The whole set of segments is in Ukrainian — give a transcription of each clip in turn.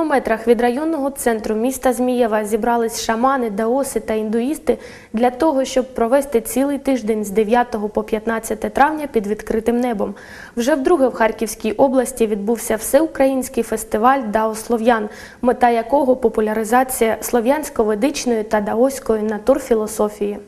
Кілометрах від районного центру міста Змієва зібрались шамани, даоси та індуїсти для того, щоб провести цілий тиждень з 9 по 15 травня під відкритим небом. Вже вдруге в Харківській області відбувся всеукраїнський фестиваль Дао Слов'ян, мета якого популяризація слов'янсько-ведичної та даоської натурфілософії.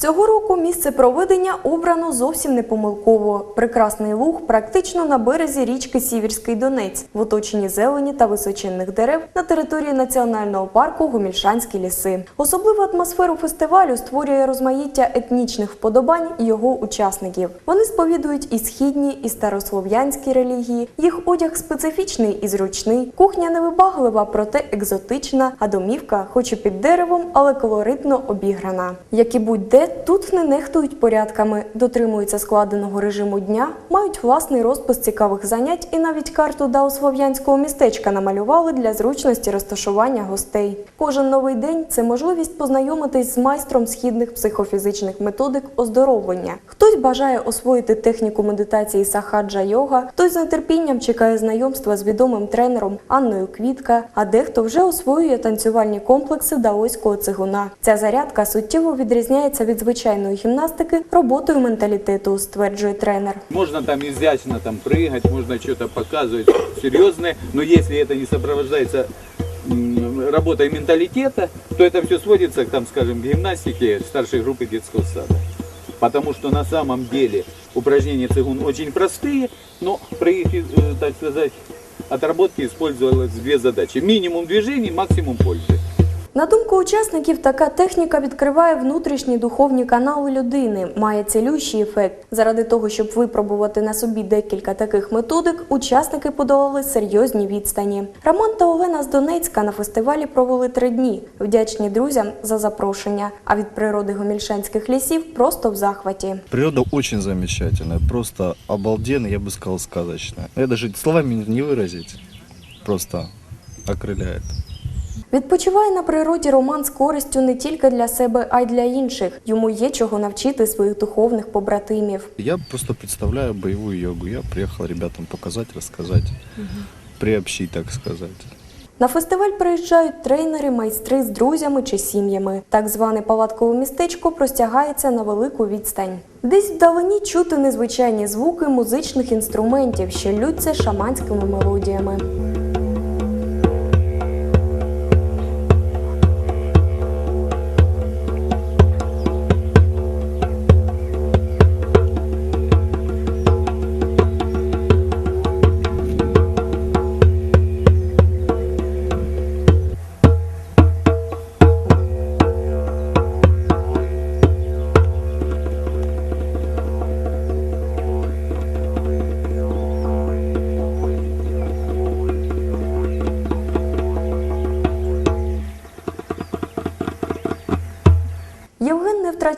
Цього року місце проведення обрано зовсім не помилково. Прекрасний луг практично на березі річки Сіверський Донець, в оточенні зелені та височинних дерев на території національного парку Гомільшанські ліси. Особливу атмосферу фестивалю створює розмаїття етнічних вподобань його учасників. Вони сповідують і східні, і старослов'янські релігії. Їх одяг специфічний і зручний. Кухня невибаглива, проте екзотична, а домівка, хоч і під деревом, але колоритно обіграна. Як і будь-де, тут не нехтують порядками, дотримуються складеного режиму дня, мають власний розпис цікавих занять і навіть карту даослов'янського містечка намалювали для зручності розташування гостей. Кожен новий день це можливість познайомитись з майстром східних психофізичних методик оздоровлення. Хтось бажає освоїти техніку медитації сахаджа йога, хтось з нетерпінням чекає знайомства з відомим тренером Анною Квітка, а дехто вже освоює танцювальні комплекси даоського цигуна. Ця зарядка суттєво відрізняється від звичайної гімнастики роботою менталітету, стверджує тренер. Можно там изящно там прыгать, можно что-то показывать серьезное, но если это не сопровождается м, работой менталитета, то это все сводится, к, там, скажем, к гимнастике старшей группы детского сада. Потому что на самом деле упражнения цигун очень простые, но при их, э, так сказать, отработке использовалось две задачи. Минимум движений, максимум пользы. На думку учасників, така техніка відкриває внутрішні духовні канали людини, має цілющий ефект. Заради того, щоб випробувати на собі декілька таких методик, учасники подолали серйозні відстані. Роман та Олена з Донецька на фестивалі провели три дні, вдячні друзям за запрошення. А від природи гомільшанських лісів просто в захваті. Природа очень замечательная, просто обалденная, я бы сказал, сказочная. Я даже словами не выразить, просто окрыляет. Відпочиває на природі Роман з користю не тільки для себе, а й для інших. Йому є чого навчити своїх духовних побратимів. Я просто представляю боевую йогу. Я приехал ребятам показать, рассказать, приобщить, так сказать. На фестиваль приїжджають тренери, майстри з друзями чи сім'ями. Так зване палаткове містечко простягається на велику відстань. Десь вдалині чути незвичайні звуки музичних інструментів, що лються шаманськими мелодіями.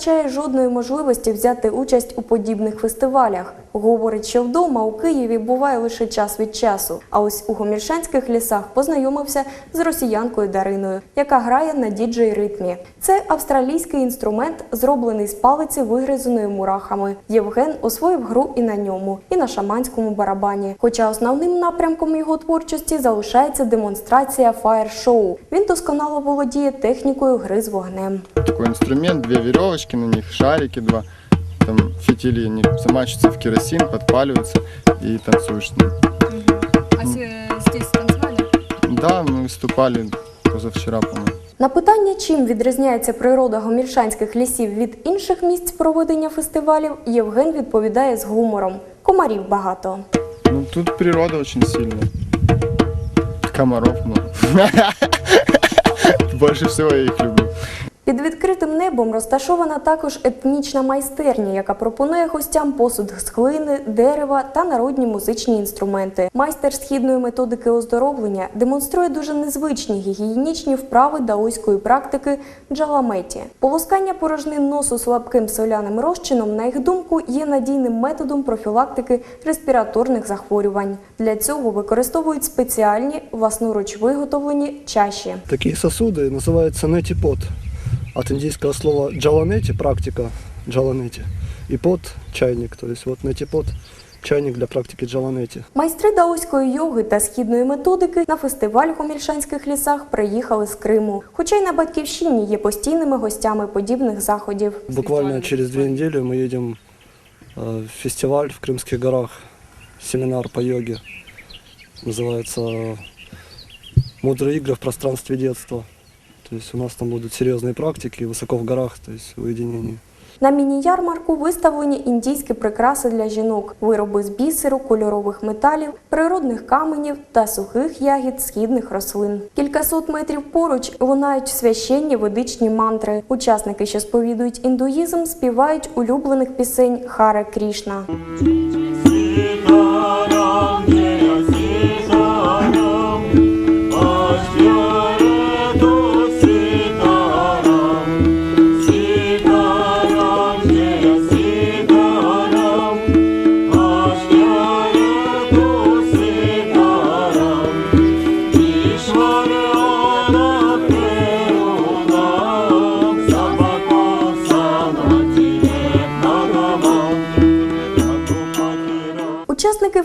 Втрачає жодної можливості взяти участь у подібних фестивалях. Говорить, що вдома у Києві буває лише час від часу. А ось у гомільшанських лісах познайомився з росіянкою Дариною, яка грає на діджей ритмі. Це австралійський інструмент, зроблений з палиці, вигризаної мурахами. Євген освоїв гру і на ньому, і на шаманському барабані. Хоча основним напрямком його творчості залишається демонстрація фаєр-шоу. Він досконало володіє технікою гри з вогнем. такой инструмент, две веревочки на них, шарики два, там фитили, они замачиваются в керосин, подпаливаются и танцуешь. с ним. А здесь танцевали? Да, мы выступали позавчера, по-моему. На питання, чим відрізняється природа гомільшанських лісів від інших місць проведення фестивалів, Євген відповідає з гумором. Комарів багато. Ну, тут природа очень сильная. Комаров много. Больше всего я их люблю. Під відкритим небом розташована також етнічна майстерня, яка пропонує гостям посуд з глини, дерева та народні музичні інструменти. Майстер східної методики оздоровлення демонструє дуже незвичні гігієнічні вправи даоської практики джаламеті. Полоскання порожнин носу слабким соляним розчином, на їх думку, є надійним методом профілактики респіраторних захворювань. Для цього використовують спеціальні власноруч виготовлені чаші. Такие сосуды называются нетипот От индийского слова джаланети, практика джаланети. И пот – чайник. То есть вот нетипот чайник для практики джаланети. Майстри даоської йоги та східної методики на фестиваль в Гомільшанських лісах приїхали з Криму. Хоча й на батьківщині є постійними гостями подібних заходів. Буквально через две недели мы едем э, в фестиваль в Крымских горах, семинар по йоге. Называется «Мудрые игры в пространстве детства». То есть у нас там будут серьезные практики, высоко в горах, то есть уединение. На міні-ярмарку виставлені індійські прикраси для жінок, вироби з бісеру, кольорових металів, природних каменів та сухих ягід східних рослин. Кількасот метрів поруч лунають священні ведичні мантри. Учасники, що сповідують індуїзм, співають улюблених пісень Харе Крішна.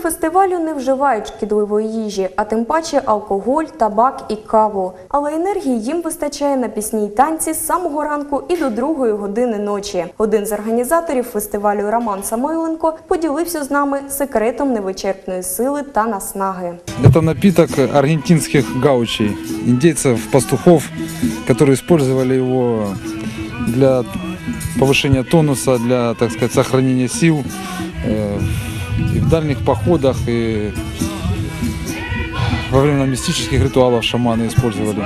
фестивалю не вживають шкідливої їжі, а тим паче алкоголь, табак і каву. Але енергії їм вистачає на пісні й танці з самого ранку і до другої години ночі. Один з організаторів фестивалю Роман Самойленко поділився з нами секретом невичерпної сили та наснаги. Это напиток аргентинских гаучей, индейцев-пастухов, которые использовали его для повышения тонуса, для, так сказать, сохранения сил э, и в дальних походах, и во время мистических ритуалов шаманы использовали.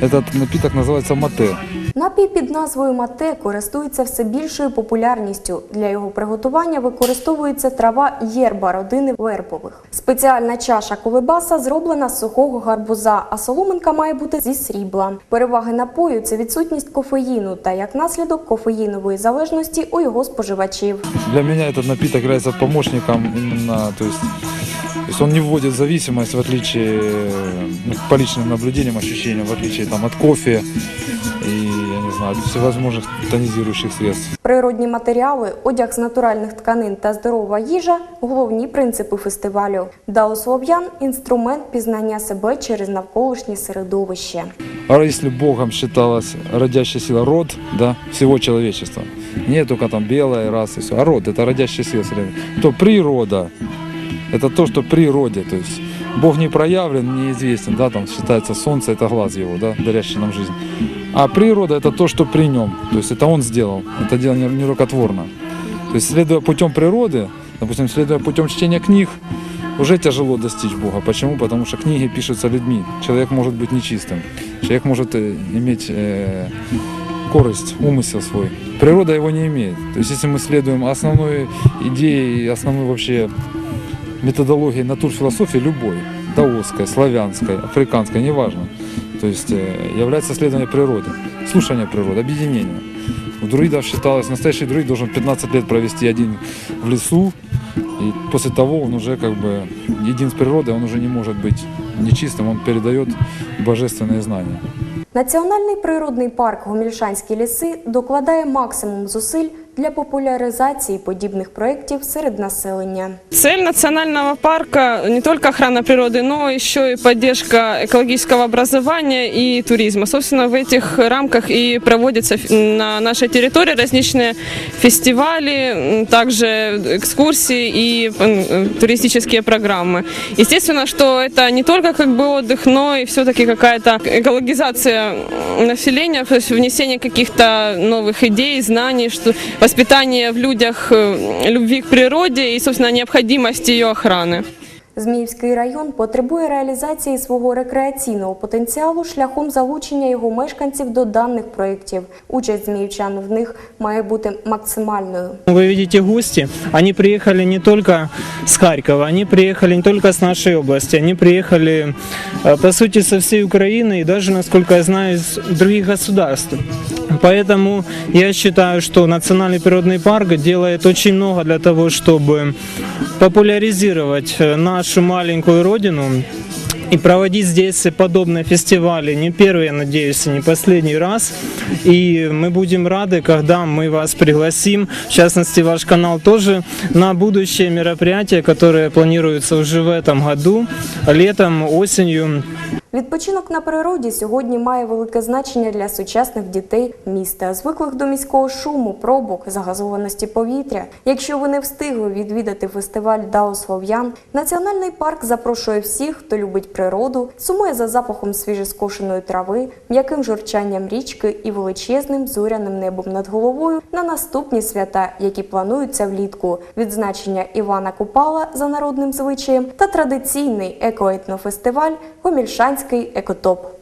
Этот напиток называется мате. Напій під назвою мате користується все більшою популярністю. Для його приготування використовується трава єрба родини вербових. Спеціальна чаша колебаса зроблена з сухого гарбуза, а соломинка має бути зі срібла. Переваги напою це відсутність кофеїну та як наслідок кофеїнової залежності у його споживачів. Для меня этот напиток является помощником именно, то есть, то есть он не вводит в зависимость, в отличие э, ну, по личным наблюдениям, ощущениям, в отличие там, от кофе и, я не знаю, от всевозможных тонизирующих средств. Природні матеріали, одяг з натуральних тканин та здорова їжа головні принципи фестивалю. Дао Слов'ян інструмент пізнання себе через навколишнє середовище. А если Богом считалась родящая сила, род да, всего человечества, не только там белая раса, и все, а род это родящая сила, то природа это то, что природе, то есть Бог не проявлен, неизвестен, да, там считается солнце это глаз его, да, дарящий нам жизнь. А природа это то, что при нем, то есть это он сделал, это дело не, не рукотворно. То есть следуя путем природы, допустим, следуя путем чтения книг, уже тяжело достичь Бога. Почему? Потому что книги пишутся людьми. Человек может быть нечистым. Человек может э, иметь э, корость, умысел свой. Природа его не имеет. То есть если мы следуем основной идее и основной вообще методологии натурфилософии любой, даосской, славянской, африканской, неважно. То есть э, является следование природе, слушание природы, объединение. У друидов считалось, настоящий друид должен 15 лет провести один в лесу, и после того он уже как бы един с природой, он уже не может быть нечистым, он передает божественные знания. Національний природний парк Гомільшанські ліси докладає максимум зусиль для популяризації подібних проєктів серед населення. Цель национального парка не только охрана природы, но еще и поддержка экологического образования и туризма. Собственно, в этих рамках и проводятся ф- на нашей территории различные фестивали, м, также экскурсии и м, туристические программы. Естественно, что это не только как бы отдых, но и все-таки какая-то экологизация м, населения, то есть внесение каких-то новых идей, знаний, что воспитание в людях э, любви к природе и, собственно, необходимость ее охраны. Зміївський район потребує реалізації свого рекреаційного потенціалу шляхом залучення його мешканців до даних проєктів. Участь зміївчан в них має бути максимальною. Вы видите гости, они приехали не только с Харькова, они приехали не только с нашей области, они приехали, э, по сути, со всей Украины и даже, насколько я знаю, из других государств. Поэтому я считаю, что Национальный природный парк делает очень много для того, чтобы популяризировать э, нашу маленькую родину и проводить здесь подобные фестивали не первый, я надеюсь, и не последний раз. И мы будем рады, когда мы вас пригласим, в частности, ваш канал тоже, на будущее мероприятия, которые планируются уже в этом году, летом, осенью. Відпочинок на природі сьогодні має велике значення для сучасних дітей міста, звиклих до міського шуму, пробок, загазованості повітря. Якщо ви не встигли відвідати фестиваль Дао Слов'ян, національний парк запрошує всіх, хто любить природу, сумує за запахом свіжескошеної трави, м'яким журчанням річки і величезним зоряним небом над головою на наступні свята, які плануються влітку. Відзначення Івана Купала за народним звичаєм та традиційний екоетнофестиваль Гомільшанський екотоп.